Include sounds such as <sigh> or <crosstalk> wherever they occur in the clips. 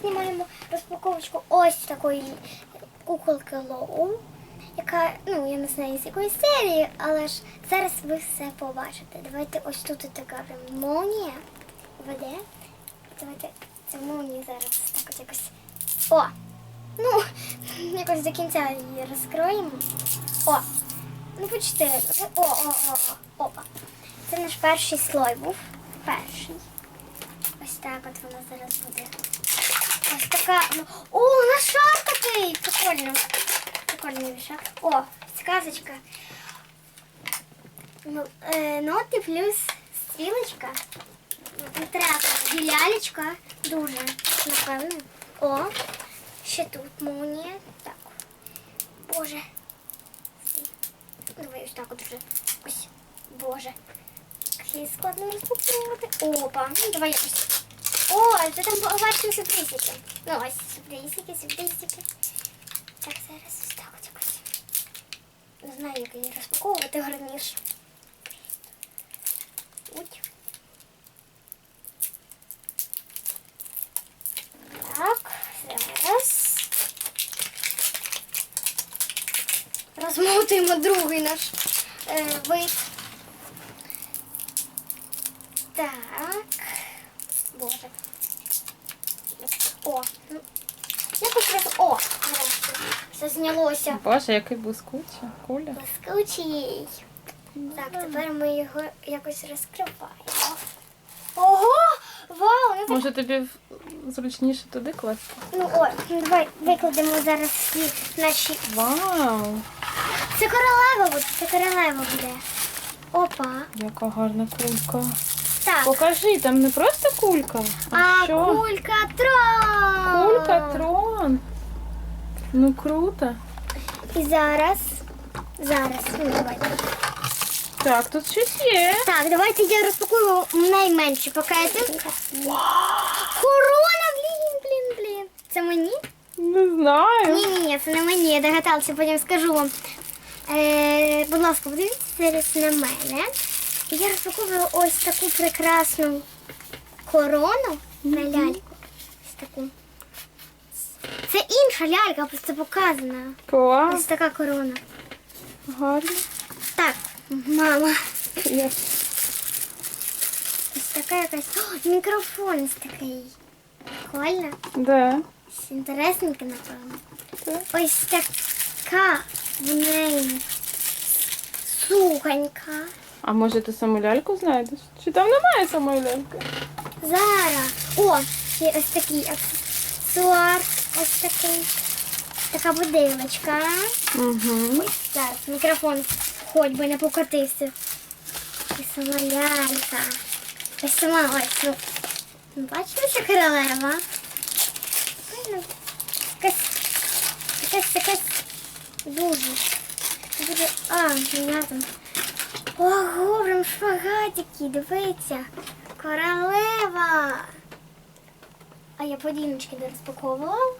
знімаємо розпаковочку ось такої куколки Лоу, яка, ну, я не знаю з якої серії, але ж зараз ви все побачите. Давайте ось тут така молнія веде. Давайте цю молнію зараз так от якось. О! Ну, <laughs> якось до кінця її розкроємо. О! Ну, почти. О, о, о, о, опа. Це наш перший слой був. Перший. Ось так от вона зараз буде. Ось така. ну, О, на шар такий! Прикольно. Прикольний вішак. О, сказочка. Ну, е, ноти плюс стрілочка. Треба лялечка. Дуже, напевно. О, ще тут молнія. Так. Боже. Давай ось так от вже. Ось. Боже. Як її складно розпаковувати. Опа. Ну, давай якось. О, це там побачимо сюрпризики. Ну, ось сюрпризики, сюрпризики. Так, зараз ось так от якось. Не знаю, як її розпаковувати гарніше. Уть. Так, зараз. Розмотуємо другий наш е, вид. Так. Боже. О. ну, Якось раз. О, нарешті. Все знялося. Боже, який блискучий. Куля. Блискучий. Так, тепер ми його якось розкриваємо. Ого! Вау! Ну, так, Може тобі зручніше туди класти? ну о, ну, давай викладемо зараз всі наші. Вау! Це королева буде, це королева буде. Опа. Яка гарна кулька. Так. Покажи, там не просто кулька. А, А що? кулька трон. Кулька трон. Ну круто. І зараз. Зараз. Ну, давайте. Так, тут щось є. Так, давайте я розпакую найменші пакети. Корона, блін, блін, блін. Це мені? Не знаю. Ні, ні, ні, це не мені. Я догадалася, потім скажу вам. Е, будь ласка, подивіться зараз на мене. Я розпаковую ось таку прекрасну корону на ляльку. Ось таку. Це інша лялька, просто показана. Клас. Ось така корона. Гарно. Так, мама. Є. Ось така якась. О, мікрофон ось такий. Прикольно. Де? Ось Інтересненько, напевно. Так. Ось така в неї суконька. А може ти саму ляльку знайдеш? Чи там немає самої ляльки? Зараз. О, ще ось такий аксесуар. Ось такий. Така будилочка. Угу. Зараз мікрофон хоч би не покотився. І сама лялька. Ось сама ось. Ну, ну, бачите, що королева? Ну, Якась, якась, якась дуже. Дуже, а, я там. Ого, прям шпагатики, дивіться. Королева. А я подіночки не розпаковував.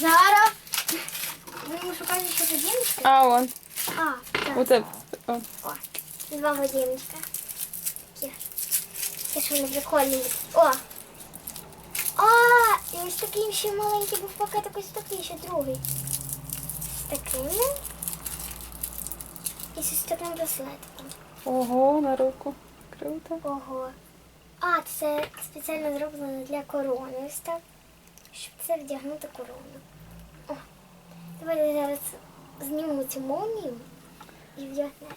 Зараз. Будемо шукати ще годиночки. А, вон. А, так. Оце. О. О, два годиночка. Такі. Це ж вони прикольні. О! А, і ось такий ще маленький був пакетик, ось такий ще другий. З такими. І з ось таким браслетиком. Ого, на руку. Круто. Ого. А, це спеціально зроблено для корони. Ось так. Щоб це вдягнути корону. О, давайте зараз знімемо цю молнію і вдягнемо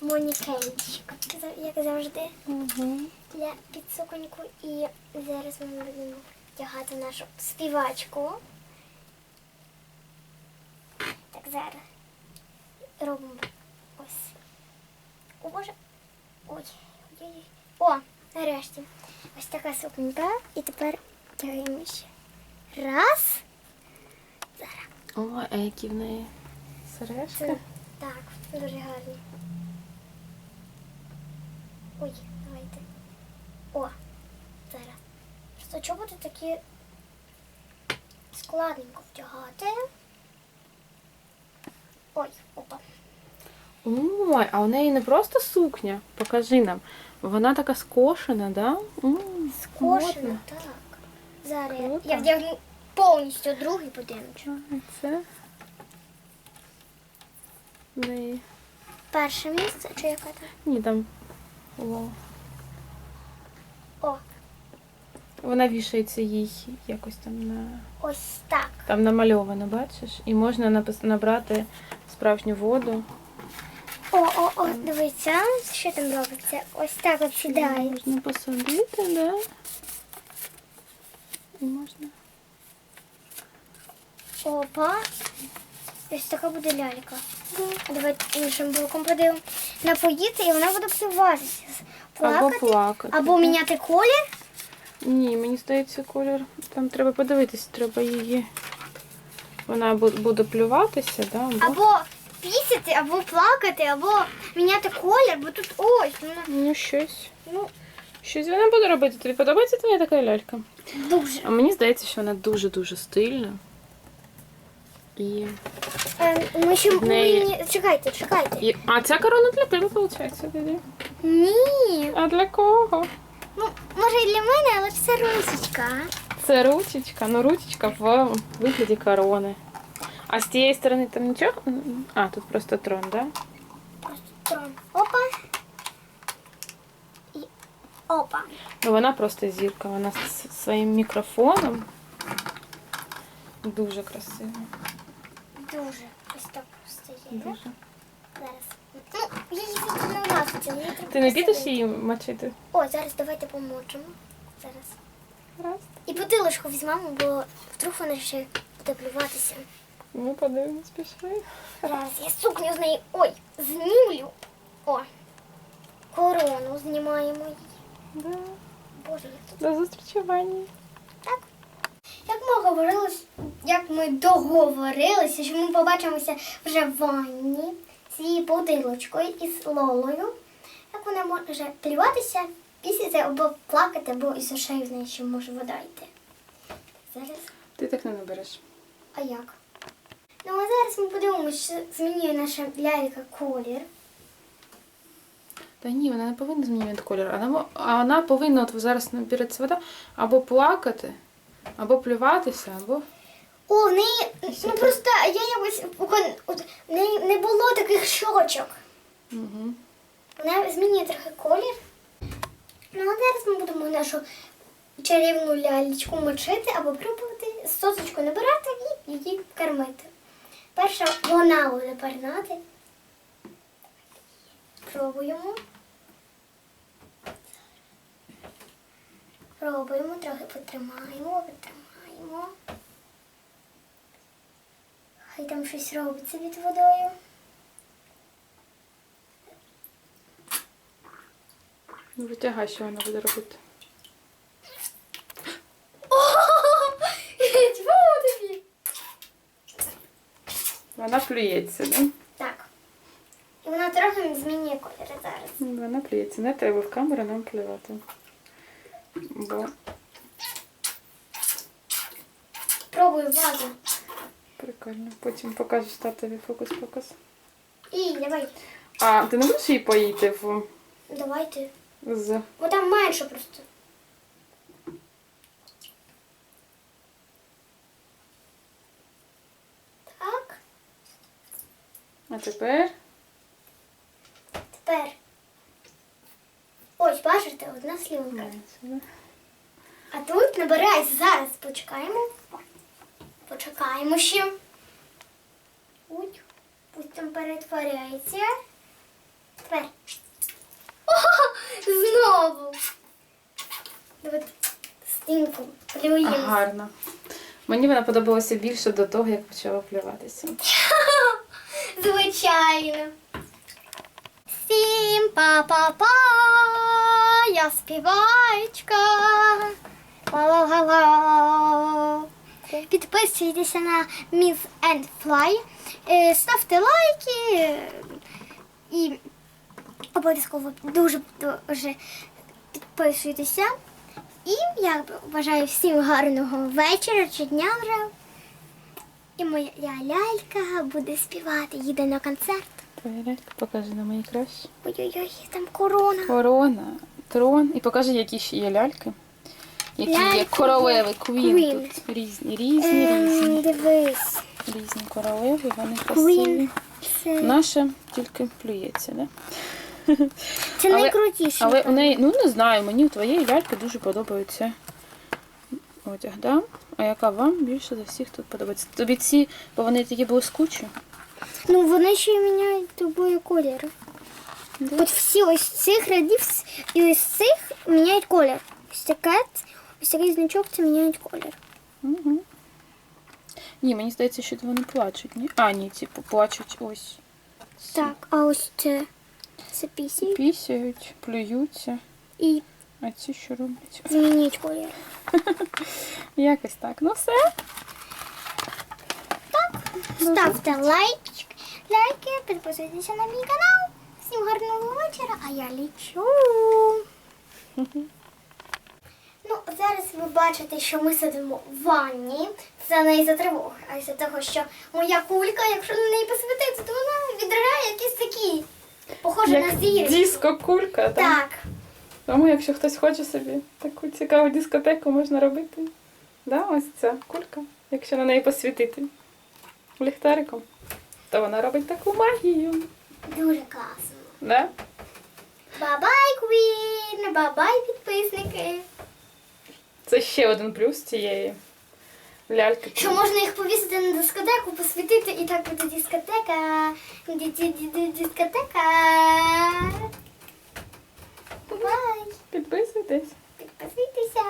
монікенчик, як завжди, Угу. для підсуконьку. І зараз ми будемо вдягати нашу співачку. Так, зараз робимо ось. О, Боже. Ой. О, нарешті. Ось така суконька. І тепер тягаємо ще. Раз. Зараз. О, а які в неї сережки. Так, дуже гарні. Ой, давайте. О, зараз. Просто чого буде такі складненько втягати? Ой, опа. Ой, а у неї не просто сукня. Покажи нам. Вона така скошена, да? М, Скошено, модно. так. Зараз Круто. я вдягну повністю другий будиночок. Це. в неї- Перше місце чи яке там? Ні, там. О. О, Вона вішається їй якось там на. ось так. Там намальовано, бачиш? І можна напис- набрати справжню воду. О, о, о, дивіться, що там робиться. Ось так от сідає. Можна посадити, да? І можна. Опа. Ось така буде лялька. А Давайте іншим боком подивимо. Напоїти і вона буде плюватися. Або Плакати. плакати. Або міняти колір. Ні, мені здається, колір. Там треба подивитися, треба її. Вона буде плюватися, да? Або... Або пісяти, або плакати, або міняти колір, бо тут ось. Ну, Ну, щось. ну Щось вона буде робити. Тобі подобається твоя така лялька? дуже. А мені здається, що вона дуже-дуже стильна. І... Е, Ми ще В неї- повинні. Чекайте, чекайте. і... А ця корона для тебе, виходить, тоді? Ні. А для кого? Ну, може і для мене, але це русечка. Це ручечка, ну ручечка в вигляді корони. А з тієї сторони там нічого? А, тут просто трон, да? Просто трон. Опа. І опа. Ну вона просто зірка, вона з своїм мікрофоном. Дуже красива. Дуже. Ось так просто є. Дуже. Зараз. Ну, не її треба Ти не підеш її мочити? О, зараз давайте помочимо. Зараз. Раз. І бутилочку візьмемо, бо вдруг вона ще буде плюватися. Ну, подивимось, пішли. Зараз я сукню з неї. Ой, знімлю. О. Корону знімаємо її. Да. Боже, як тут. До зустрічування. Так. Як ми говорили, як ми договорилися, що ми побачимося вже в ванні з цією бутилочкою із Лолою. Як вона може плюватися, пісяти або плакати, або із ушей в неї ще може вода йти. Зараз. Ти так не набереш. А як? Ну а зараз ми подивимося, що змінює наша лялька колір. Та ні, вона не повинна змінювати колір. Вона, а вона повинна, от зараз набереться вода, або плакати, або плюватися, або. О, в неї ну просто я якось от, в неї не було таких щочок. Угу. Вона змінює трохи колір. Ну, а зараз ми будемо нашу чарівну лялечку мочити або пробувати сосочку набирати і її кормити. Перша вона буде пернати. Пробуємо. Пробуємо, трохи потримаємо, потримаємо. Хай там щось робиться під водою. Ну, витягай, що вона буде робити. Чому тобі? Вона плюється, да? Так. І вона трохи змінює колір зараз. Вона плюється. Не треба в камеру нам плювати. Бо Пробую вазу. прикольно. Потім покажеш татові фокус-покус. І давай. А, ти не будеш її поїти в Давайте. з. Бо там менше просто. Так. А тепер. Тепер. Ось, бачите, одна слівка. А тут набирається зараз. Почекаємо. Почекаємо ще. Уть. Пусть там перетворяється. Тепер. О, знову. Давайте стінку плюємо. Гарно. Мені вона подобалася більше до того, як почала плюватися. <laughs> Звичайно. Всім па-па-па, я співачка. Ла-ла-ла-ла. Підписуйтеся на Miss and Fly, е, ставте лайки е, і обов'язково дуже дуже підписуйтеся. І я бажаю всім гарного вечора чи дня вже. І моя лялька буде співати, їде на концерт. Твоя лялька, покажи на мої кращі. Ой-ой-ой, там корона. Корона, трон. І покажи, які ще є ляльки. Які є Ляльки королеви, квін Queen. тут. Різні, різні, різні. Ем, дивись. Різні королеви, вони красиві. Це, Наша тільки плюється, да? це але- найкрутіше. Але у неї, ну не знаю, мені у твоєї ляльки дуже подобається одяг, да? А яка вам більше за всіх тут подобається? Тобі ці, бо вони такі блискучі. Ну, вони ще й міняють тобою кольори. Да? От всі ось цих рядів і ось цих міняють колір. Ось таке, ось такий значок це міняють колір. Угу. Ні, мені здається, що вони плачуть, ні? А, ні, типу, плачуть ось. ці. Так, а ось це, це пісі Пісяють, плюються. і А ці що роблять? змінюють колір. <laughs> Якось так. Ну все. Так. Ставте лайк, лайки, підписуйтеся на мій канал. Всім гарного вечора, а я лічу. <laughs> Ну, зараз ви бачите, що ми сидимо в ванні. Це не із-за тривоги, а із-за того, що моя кулька, якщо на неї посвітити, то вона відригає якісь такі. Похоже на зірки. диско-кулька, так? Так. Тому якщо хтось хоче собі таку цікаву дискотеку можна робити. Да, ось ця кулька, якщо на неї посвітити ліхтариком, то вона робить таку магію. Дуже класно. Да? Бабай, Квін! Бабай, підписники! Це ще один плюс цієї ляльки. Що можна їх повісити на дискотеку, посвітити і так буде дискотека. Дискотека. Бай! Підписуйтесь. Підписуйтеся.